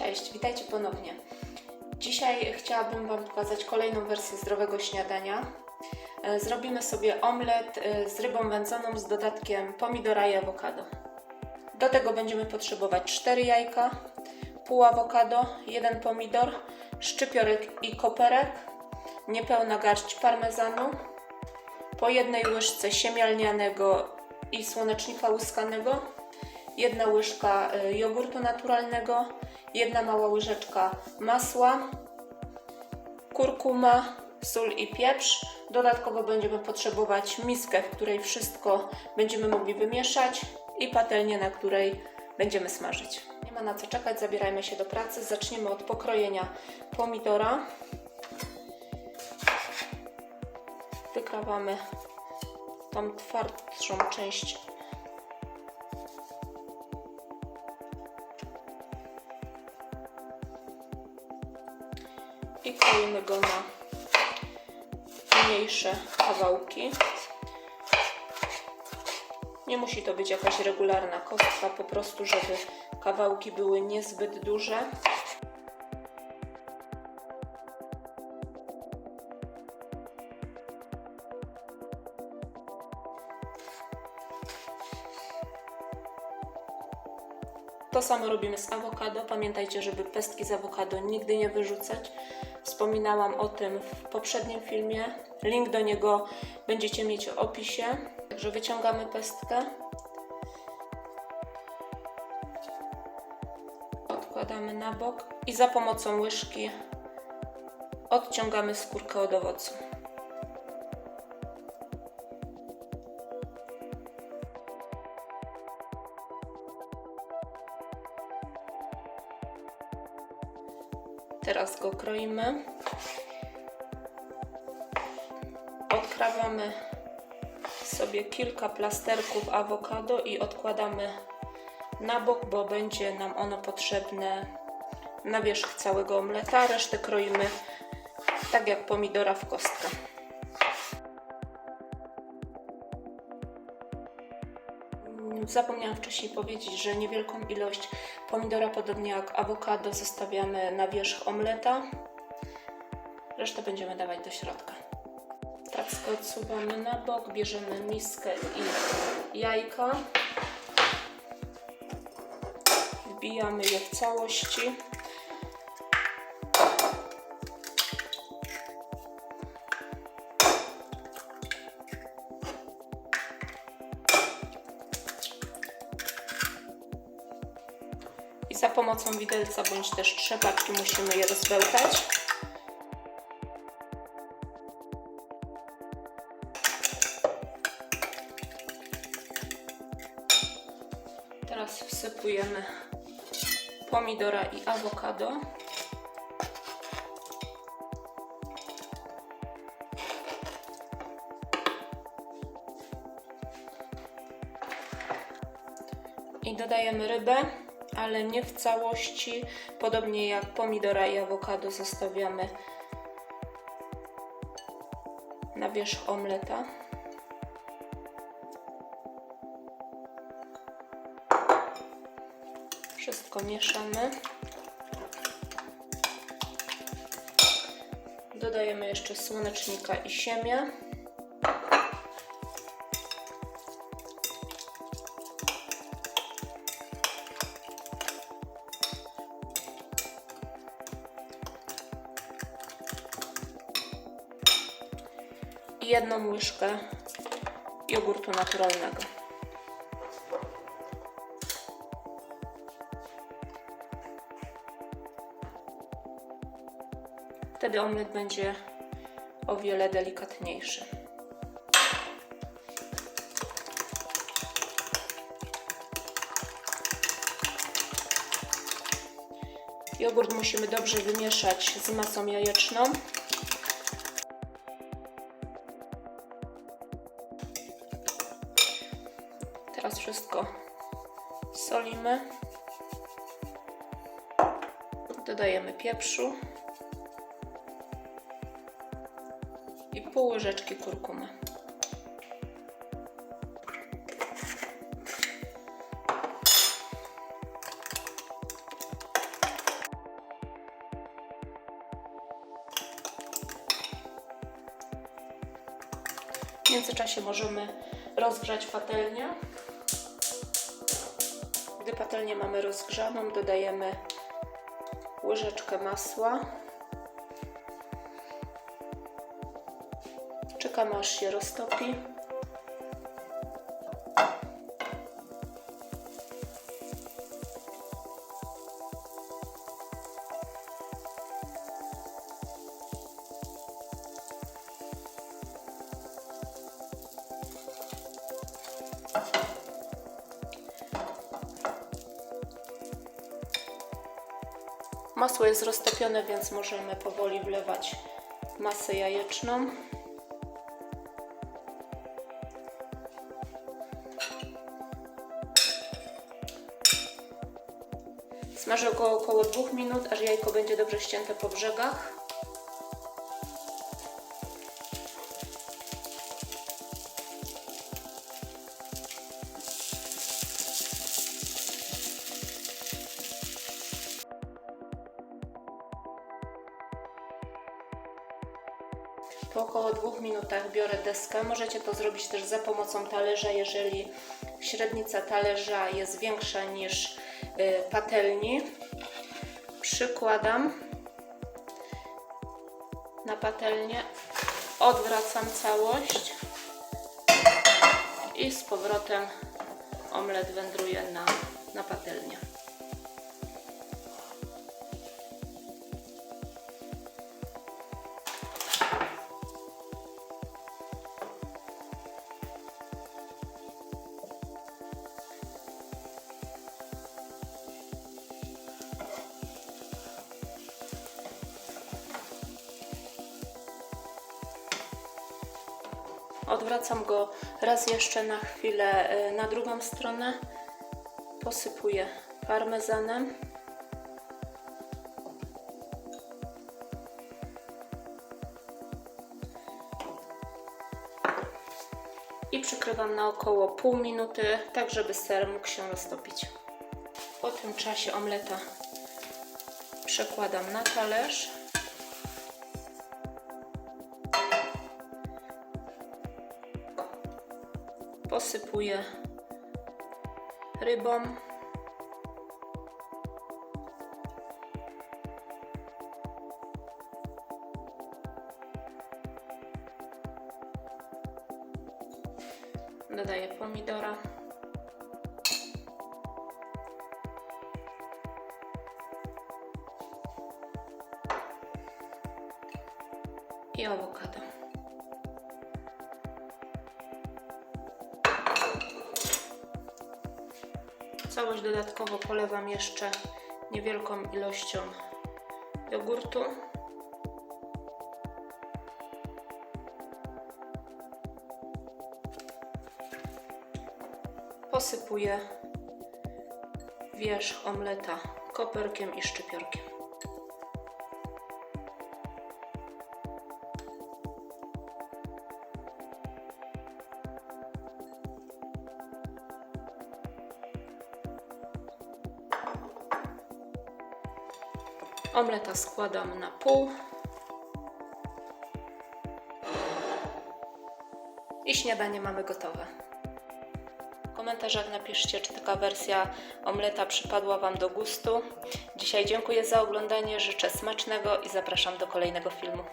Cześć, witajcie ponownie. Dzisiaj chciałabym Wam pokazać kolejną wersję zdrowego śniadania. E, Zrobimy sobie omlet e, z rybą wędzoną z dodatkiem pomidora i awokado. Do tego będziemy potrzebować 4 jajka, pół awokado, jeden pomidor, szczypiorek i koperek, niepełna garść parmezanu, po jednej łyżce siemialnianego i słonecznika łuskanego, jedna łyżka y, jogurtu naturalnego, jedna mała łyżeczka masła, kurkuma, sól i pieprz. Dodatkowo będziemy potrzebować miskę, w której wszystko będziemy mogli wymieszać i patelnię, na której będziemy smażyć. Nie ma na co czekać, zabierajmy się do pracy. Zaczniemy od pokrojenia pomidora. Wykrawamy tą twardszą część i kroimy go na mniejsze kawałki. Nie musi to być jakaś regularna kostka, po prostu żeby kawałki były niezbyt duże. To samo robimy z awokado. Pamiętajcie, żeby pestki z awokado nigdy nie wyrzucać. Wspominałam o tym w poprzednim filmie. Link do niego będziecie mieć w opisie. Także wyciągamy pestkę. Odkładamy na bok i za pomocą łyżki odciągamy skórkę od owocu. Teraz go kroimy. Odkrawamy sobie kilka plasterków awokado i odkładamy na bok, bo będzie nam ono potrzebne na wierzch całego omleta. Resztę kroimy tak jak pomidora w kostkę. Zapomniałam wcześniej powiedzieć, że niewielką ilość pomidora, podobnie jak awokado, zostawiamy na wierzch omleta. Resztę będziemy dawać do środka. Tackę odsuwamy na bok, bierzemy miskę i jajka. Wbijamy je w całości. Za pomocą widelca bądź też trzepaczki musimy je rozbełtać. Teraz wsypujemy pomidora i awokado. I dodajemy rybę, ale nie w całości. Podobnie jak pomidora i awokado zostawiamy na wierzch omleta. Wszystko mieszamy. Dodajemy jeszcze słonecznika i siemię. Jedną łyżkę jogurtu naturalnego. Wtedy omlet będzie o wiele delikatniejszy. Jogurt musimy dobrze wymieszać z masą jajeczną. wszystko solimy. Dodajemy pieprzu i pół łyżeczki kurkumy. W międzyczasie możemy rozgrzać patelnię gdy patelnię mamy rozgrzaną, dodajemy łyżeczkę masła. Czekamy aż się roztopi. Masło jest roztopione, więc możemy powoli wlewać masę jajeczną. Smażę go około 2 minut, aż jajko będzie dobrze ścięte po brzegach. Po około dwóch minutach biorę deskę. Możecie to zrobić też za pomocą talerza, jeżeli średnica talerza jest większa niż y, patelni. Przykładam na patelnię, odwracam całość i z powrotem omlet wędruje na, na patelnię. Odwracam go raz jeszcze na chwilę y, na drugą stronę. Posypuję parmezanem. I przykrywam na około pół minuty, tak żeby ser mógł się roztopić. Po tym czasie omleta przekładam na talerz. Posypuję rybą. Dodaję pomidora. I awokado. Całość dodatkowo polewam jeszcze niewielką ilością jogurtu. Posypuję wierzch omleta koperkiem i szczypiorkiem. Omleta składam na pół. I śniadanie mamy gotowe. W komentarzach napiszcie, czy taka wersja omleta przypadła Wam do gustu. Dzisiaj dziękuję za oglądanie, życzę smacznego i zapraszam do kolejnego filmu.